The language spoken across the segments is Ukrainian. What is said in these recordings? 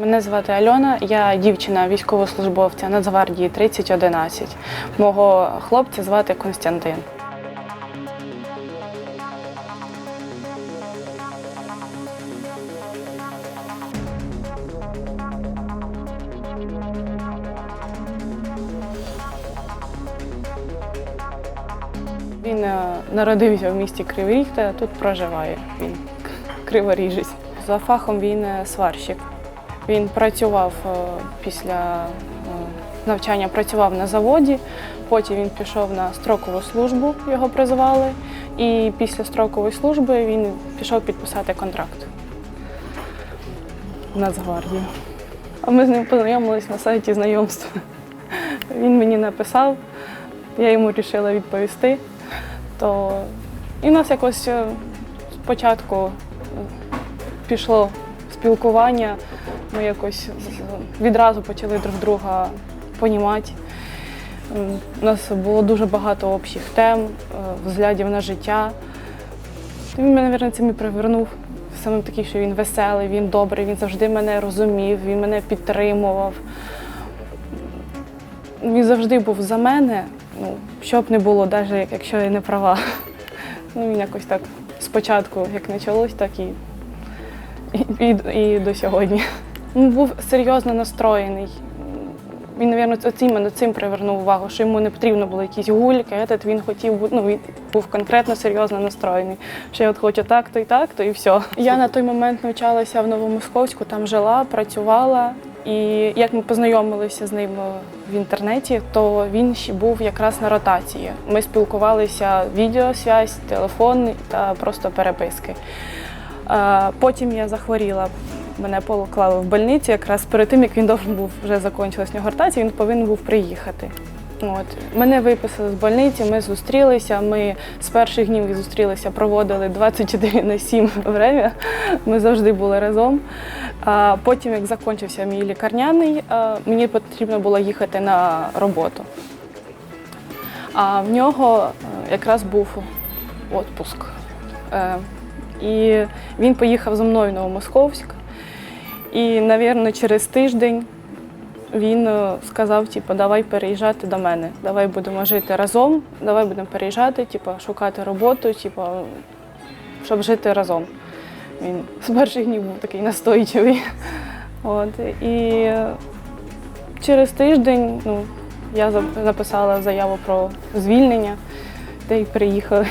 Мене звати Альона, я дівчина військовослужбовця Нацгвардії 3011. Мого хлопця звати Константин. Він е, народився в місті Кривий Ріг та тут проживає. Він криворіжець. За фахом він е, сварщик. Він працював е, після е, навчання, працював на заводі, потім він пішов на строкову службу, його призвали, і після строкової служби він пішов підписати контракт Нацгвардію. А ми з ним познайомились на сайті знайомств. Він мені написав, я йому вирішила відповісти. То і в нас якось е, спочатку пішло спілкування. Ми якось відразу почали друг друга понімати. У нас було дуже багато общих тем, е, взглядів на життя. Він мене, мабуть, цим і привернув. Саме такий, що він веселий, він добрий, він завжди мене розумів, він мене підтримував. Він завжди був за мене, ну, що б не було, навіть якщо я не права. Ну, він якось так спочатку, як почалось, так і, і, і, і до сьогодні. Був серйозно настроєний. Він, мабуть, оцім, цим привернув увагу, що йому не потрібно було якісь гульки, этот він хотів ну, він був конкретно серйозно настроєний. Що я от хочу так, то і так, то і все. Я на той момент навчалася в Новомосковську, там жила, працювала. І як ми познайомилися з ним в інтернеті, то він ще був якраз на ротації. Ми спілкувалися відеосвязь, телефон та просто переписки. Е, Потім я захворіла. Мене поклали в больницю якраз перед тим, як він должен був вже закінчилась нього він повинен був приїхати. От. Мене виписали з больниці, ми зустрілися. Ми з перших днів зустрілися, проводили 24 на 7 время. Ми завжди були разом. А потім, як закінчився мій лікарняний, мені потрібно було їхати на роботу. А в нього е, якраз був відпуск. Е, І він поїхав зі мною в Новомосковськ. І, мабуть, через тиждень він е, сказав, типу, давай переїжджати до мене, давай будемо жити разом, давай будемо переїжджати, типу, шукати роботу, типу, щоб жити разом. Він з перших днів був такий настойчивий. От. І через тиждень ну, я написала заяву про звільнення, та й приїхали.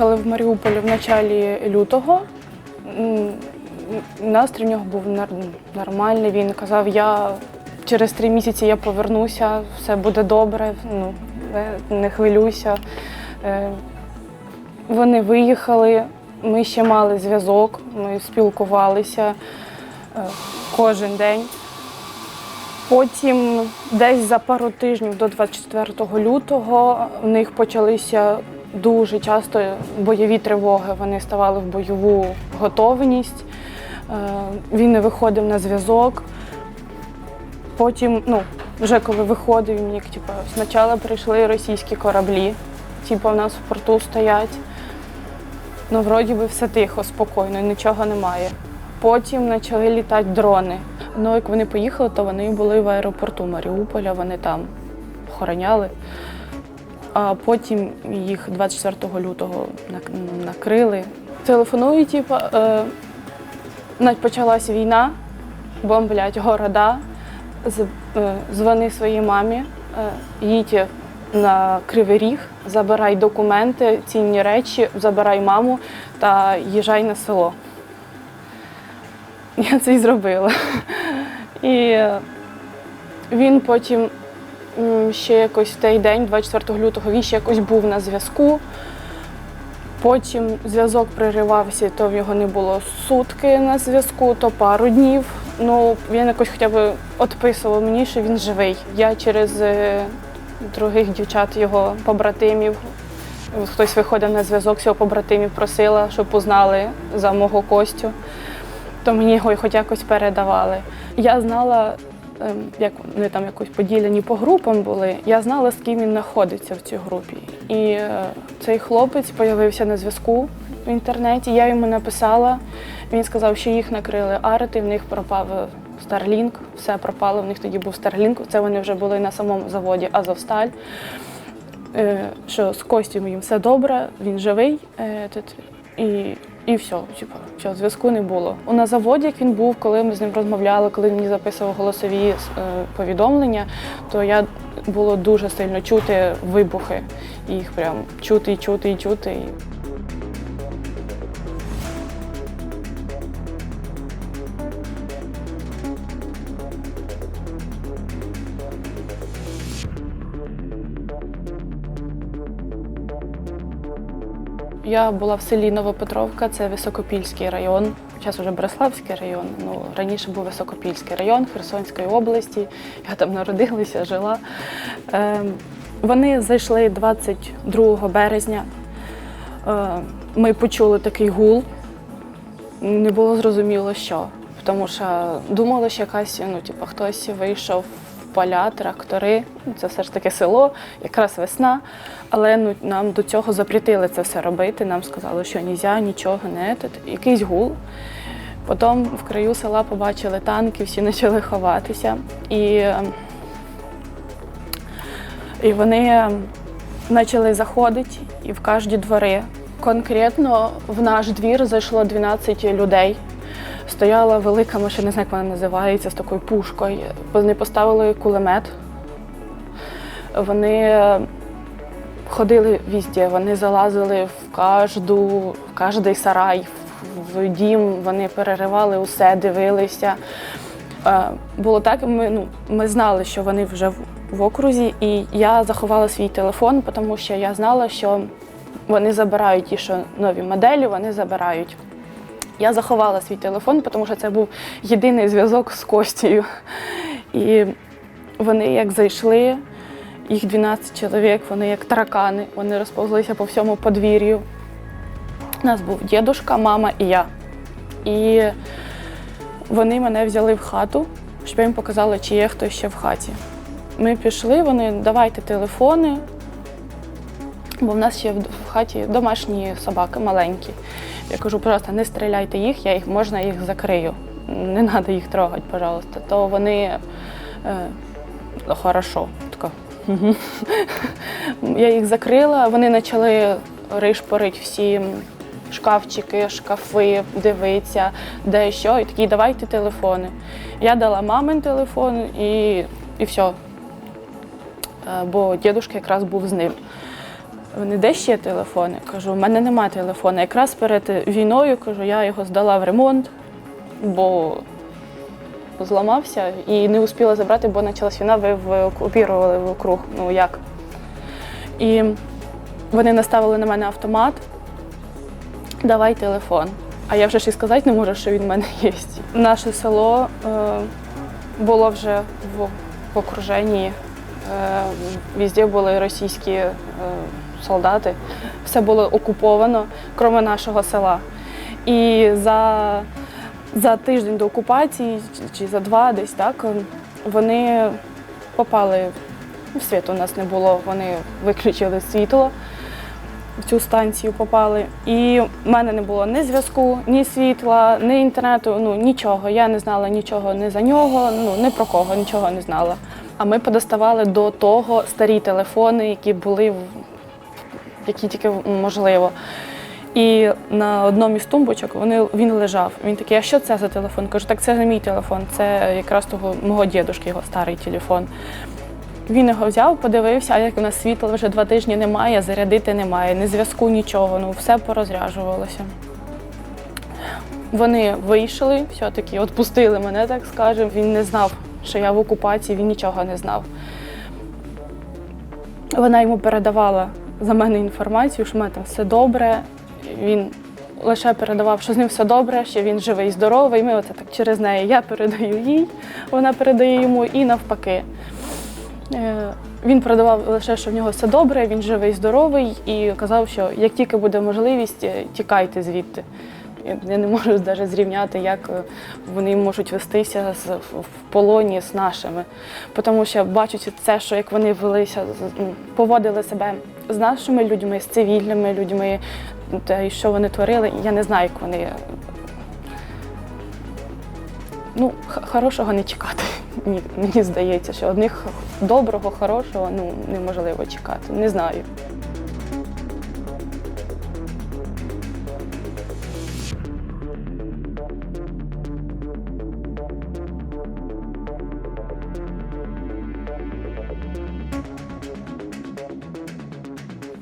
Вони виїхали в Маріуполь в началі лютого. Настрій в нього був нормальний. Він казав, я через три місяці я повернуся, все буде добре, ну, не- не хвилюйся. Е, Вони виїхали, ми ще мали зв'язок, ми спілкувалися е, кожен день. Потім десь за пару тижнів до 24 лютого в них почалися дуже часто бойові тривоги. Вони ставали в бойову готовність. Е, Він не виходив на зв'язок. Потім, ну, вже коли виходив, він як типу, спочатку прийшли російські кораблі, типу, в нас в порту стоять. Ну, вроді би все тихо, спокійно, нічого немає. Потім почали літати дрони. Ну, як вони поїхали, то вони були в аеропорту Маріуполя, вони там охороняли. А потім їх 24 лютого накрили. Телефонують, типу, е, навіть почалась війна, бомблять города. Е, Дзвони своїй мамі, е, їдь на Кривий Ріг, забирай документи, цінні речі, забирай маму та їжджай на село. Я це і зробила. І він потім ще якось в той день, 24 лютого, він ще якось був на зв'язку. Потім зв'язок приривався, то в його не було сутки на зв'язку, то пару днів. Ну, він якось хоча б відписував мені, що він живий. Я через е, других дівчат його побратимів. Хтось виходив на зв'язок з його побратимів, просила, щоб узнали за мого Костю. то мені його хоч якось передавали. Я знала, як вони там якось поділені по групам були, я знала, з ким він знаходиться в цій групі. І е, цей хлопець з'явився на зв'язку в інтернеті. Я йому написала. Він сказав, що їх накрили арти, в них пропав Starlink, все пропало. В них тоді був Starlink. Це вони вже були на самому заводі Азовсталь. Е, Що з Костю їм все добре, він живий. е, І, і все, типу, все, зв'язку не було. У на заводі, як він був, коли ми з ним розмовляли, коли мені записував голосові е, повідомлення, то я було дуже сильно чути вибухи. Їх прям чути і чути і чути. Я була в селі Новопетровка, це Високопільський район. Зараз вже Береславський район. Ну раніше був Високопільський район Херсонської області. Я там народилася, жила. Е, вони зайшли 22 березня. Е, ми почули такий гул. Не було зрозуміло, що. Тому що думали, що якась, ну, типу, хтось вийшов поля, трактори. Ну, Це все ж таки село, якраз весна. Але ну, нам до цього запретили це все робити. Нам сказали, що нельзя, нічого не тут. Якийсь гул. Потім в краю села побачили танки, всі почали ховатися. І, і вони почали заходити і в кожні двори. Конкретно в наш двір зайшло 12 людей. Стояла велика машина, не знаю, як вона називається, з такою пушкою. Вони поставили кулемет. Вони е, ходили везде, вони залазили в кожну, в кожний сарай, в- дім, вони переривали усе, дивилися. Е, Було так, ми, ну, ми знали, що вони вже в окрузі, і я заховала свій телефон, тому що я знала, що вони забирають ті, що нові моделі, вони забирають. Я заховала свій телефон, тому що це був єдиний зв'язок з Костю. І вони як зайшли, їх 12 чоловік, вони як таракани, вони розповзлися по всьому подвір'ю. У нас був дідушка, мама і я. І вони мене взяли в хату, щоб я їм показала, чи є хтось ще в хаті. Ми пішли, вони давайте телефони, бо в нас ще в хаті домашні собаки маленькі. Я кажу, просто не стріляйте їх, я їх можна їх закрию. Не треба їх трогати, пожалуйста. То вони е, хорошо. Така. Я їх закрила, вони почали ришпорити всі шкафчики, шкафи, дивитися, де що. І такі, давайте телефони. Я дала мамин телефон і, і все. Бо дідусь якраз був з ним. Вони де ще телефони? Кажу, у мене немає телефону. Якраз перед війною кажу, я його здала в ремонт, бо зламався і не успіла забрати, бо почалась війна, ви ви окупували вокруг. Ну як? І вони наставили на мене автомат. Давай телефон. А я вже ж і сказати не можу, що він в мене є. Наше село е, було вже в, в окруженні. Е, везде були російські е, солдати. Все було окуповано, крім нашого села. І за, за тиждень до окупації, чи- за два десь так, вони попали в світ у нас не було, вони виключили світло. В цю станцію попали. І в мене не було ні зв'язку, ні світла, ні інтернету, ну нічого. Я не знала нічого ні за нього, ну ні про кого, нічого не знала. А ми подоставали до того старі телефони, які були які тільки можливо. І на одному із тумбочок вони, він лежав. Він такий, а що це за телефон? Кажу, так це не мій телефон, це якраз того мого дідушки, його старий телефон. Він його взяв, подивився, а як у нас світла вже два тижні немає, зарядити немає, ні зв'язку, нічого, ну все порозряджувалося. Вони вийшли, все-таки відпустили мене, так скажемо. Він не знав, що я в окупації, він нічого не знав. Вона йому передавала за мене інформацію, що в мене там все добре. Він лише передавав, що з ним все добре, що він живий і здоровий. Ми оце так через неї я передаю їй, вона передає йому і навпаки. Е, Він передавав лише, що в нього все добре, він живий, і здоровий, і казав, що як тільки буде можливість, е, тікайте звідти. Я- не можу навіть зрівняти, як е, вони можуть вестися в полоні з нашими. Тому що бачучи це, що як вони велися, поводили себе з нашими людьми, з цивільними людьми, і що вони творили, я не знаю, як вони. Ну, хорошого не чекати. Мені здається, що одних доброго, хорошого ну, неможливо чекати. Не знаю.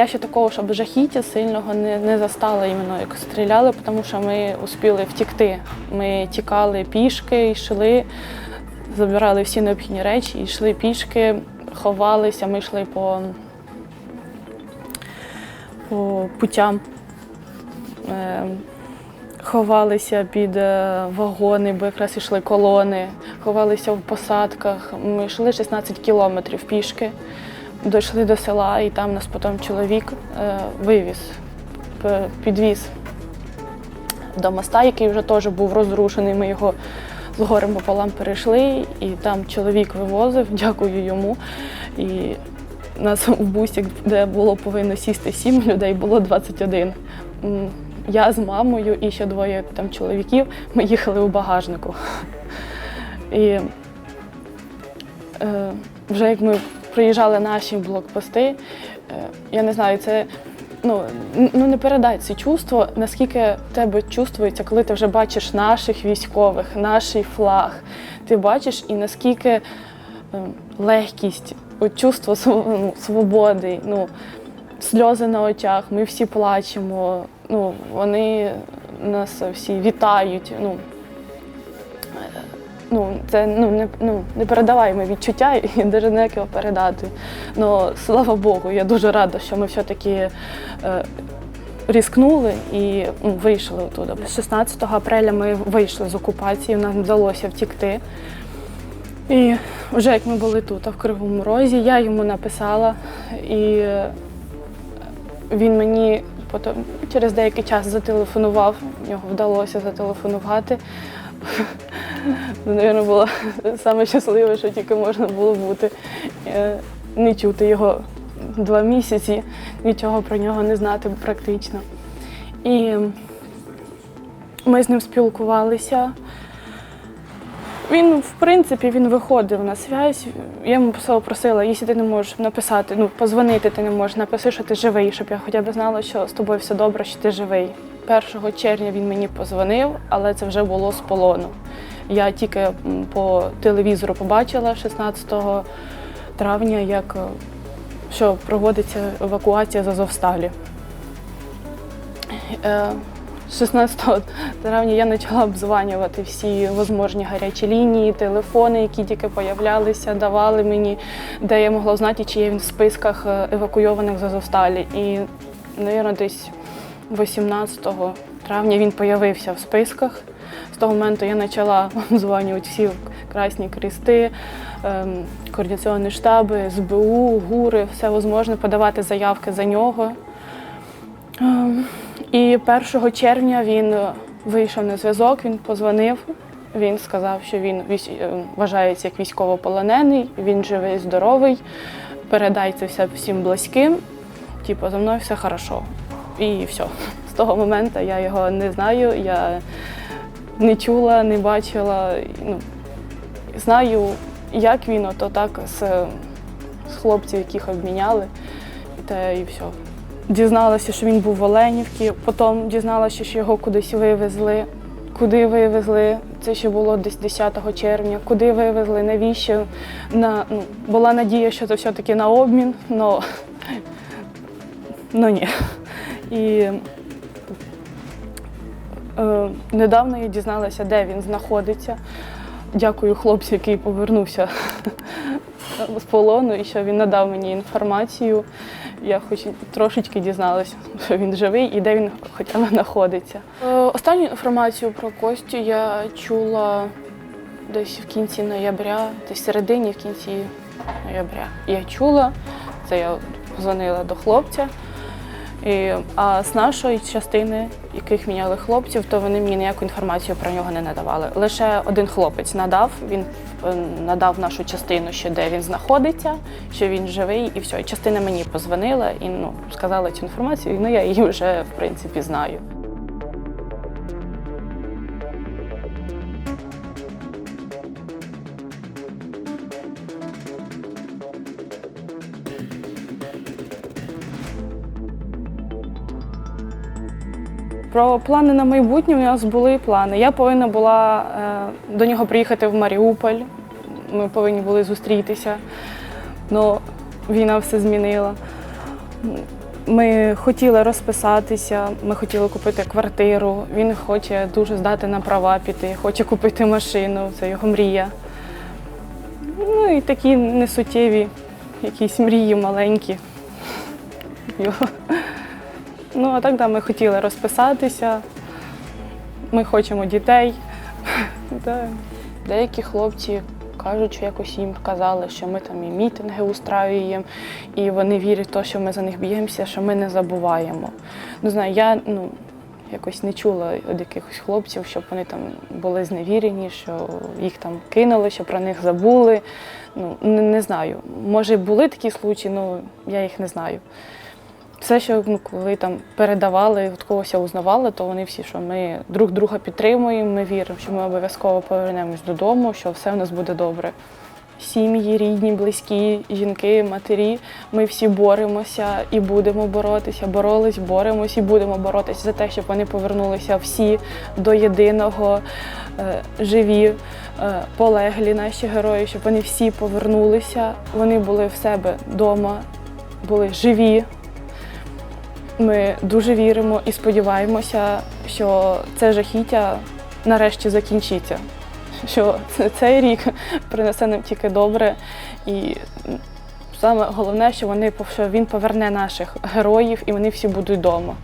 Я ще такого, щоб жахіття сильного не, не застала іменно як стріляли, тому що ми успіли втікти. Ми тікали пішки, йшли, забирали всі необхідні речі, йшли пішки, ховалися, ми йшли по, по путям. Е, Ховалися під е, вагони, бо якраз йшли колони, ховалися в посадках. Ми йшли 16 кілометрів пішки. Дійшли до села, і там нас потім чоловік е, вивіз, підвіз до моста, який вже теж був розрушений. Ми його з горем пополам перейшли, і там чоловік вивозив, дякую йому. І нас в бусі, де було повинно сісти сім людей, було 21. Я з мамою і ще двоє там чоловіків. Ми їхали у багажнику. І е, вже як ми приїжджали наші блокпости, е, я не знаю, це ну, ну не передай це чувство, наскільки тебе чувствується, коли ти вже бачиш наших військових, наш флаг. Ти бачиш і наскільки е, легкість, от чувство ну, свободи, ну, сльози на очах, ми всі плачемо, ну, вони нас всі вітають. Ну, ну, це ну, не, ну, непередаваємо відчуття і навіть не як його передати. Ну, слава Богу, я дуже рада, що ми все-таки е, різкнули і ну, вийшли оттуда. 16 апреля ми вийшли з окупації, нам вдалося втікти. І вже як ми були тут, в Кривому Розі, я йому написала, і він мені потім через деякий час зателефонував, в нього вдалося зателефонувати. Навірно, було саме щасливе, що тільки можна було бути. Е, Не чути його два місяці, нічого про нього не знати практично. І ми з ним спілкувалися. Він, в принципі, він виходив на зв'язь. Я йому писала, просила, якщо ти не можеш написати, ну, позвонити ти не можеш, напиши, що ти живий, щоб я хоча б знала, що з тобою все добре, що ти живий. 1 червня він мені позвонив, але це вже було з полону. Я тільки по телевізору побачила 16 травня, як е, що проводиться евакуація з Азовсталі. Е, 16 травня я почала обзванювати всі можливі гарячі лінії, телефони, які тільки появлялися, давали мені, де я могла знати, чи є він в списках е, евакуйованих з Азовсталі. І, мабуть, десь 18 травня він з'явився в списках. З того моменту я почала обзванювати всі красні крести, ем, координаційні штаби, СБУ, ГУРи, все можливе, подавати заявки за нього. Ем, І 1 червня він вийшов на зв'язок, він позвонив. Він сказав, що він е, вважається як військовополонений, він живий, здоровий. Передай це все всім близьким. Типу, за мною все хорошо. І все. Того моменту я його не знаю, я не чула, не бачила. Ну, знаю, як він, ото так з, з хлопців, яких обміняли, те і все. Дізналася, що він був в Оленівці, потім дізналася, що його кудись вивезли. Куди вивезли? Це ще було десь 10 червня. Куди вивезли, навіщо? На, ну, була надія, що це все-таки на обмін, але ну, ні. І недавно я дізналася, де він знаходиться. Дякую хлопцю, який повернувся з полону і що він надав мені інформацію. Я хоч трошечки дізналася, що він живий і де він хоча б знаходиться. Е, Останню інформацію про Костю я чула десь в кінці ноября, десь в середині, в кінці ноября. Я чула, це я дзвонила до хлопця. І, а з нашої частини, яких міняли хлопців, то вони мені ніяку інформацію про нього не надавали. Лише один хлопець надав. Він е, надав нашу частину, що де він знаходиться, що він живий, і все. І частина мені позвонила і ну сказала цю інформацію. Ну я її вже в принципі знаю. Про плани на майбутнє у нас були плани. Я повинна була е, до нього приїхати в Маріуполь. Ми повинні були зустрітися. але війна все змінила. Ми хотіли розписатися, ми хотіли купити квартиру. Він хоче дуже здати на права піти, хоче купити машину, це його мрія. Ну і такі несуттєві, якісь мрії маленькі. Ну, а так, да, ми хотіли розписатися, ми хочемо дітей. Да. Деякі хлопці кажуть, що якось їм казали, що ми там і мітинги устраюємо, і вони вірять в те, що ми за них б'ємося, що ми не забуваємо. Не знаю, я ну, якось не чула від якихось хлопців, щоб вони там були зневірені, що їх там кинули, що про них забули. Ну, не, не знаю. Може, були такі случаї, але я їх не знаю. Все, що ну, коли там передавали, від когось узнавали, то вони всі, що ми друг друга підтримуємо, ми віримо, що ми обов'язково повернемось додому, що все в нас буде добре. Сім'ї, рідні, близькі, жінки, матері. Ми всі боремося і будемо боротися, боролись, боремось і будемо боротися за те, щоб вони повернулися всі до єдиного, е, живі, е, полеглі наші герої, щоб вони всі повернулися. Вони були в себе вдома, були живі. Ми дуже віримо і сподіваємося, що це жахіття нарешті закінчиться. Що цей рік принесе нам тільки добре, і саме головне, що вони що він поверне наших героїв, і вони всі будуть вдома.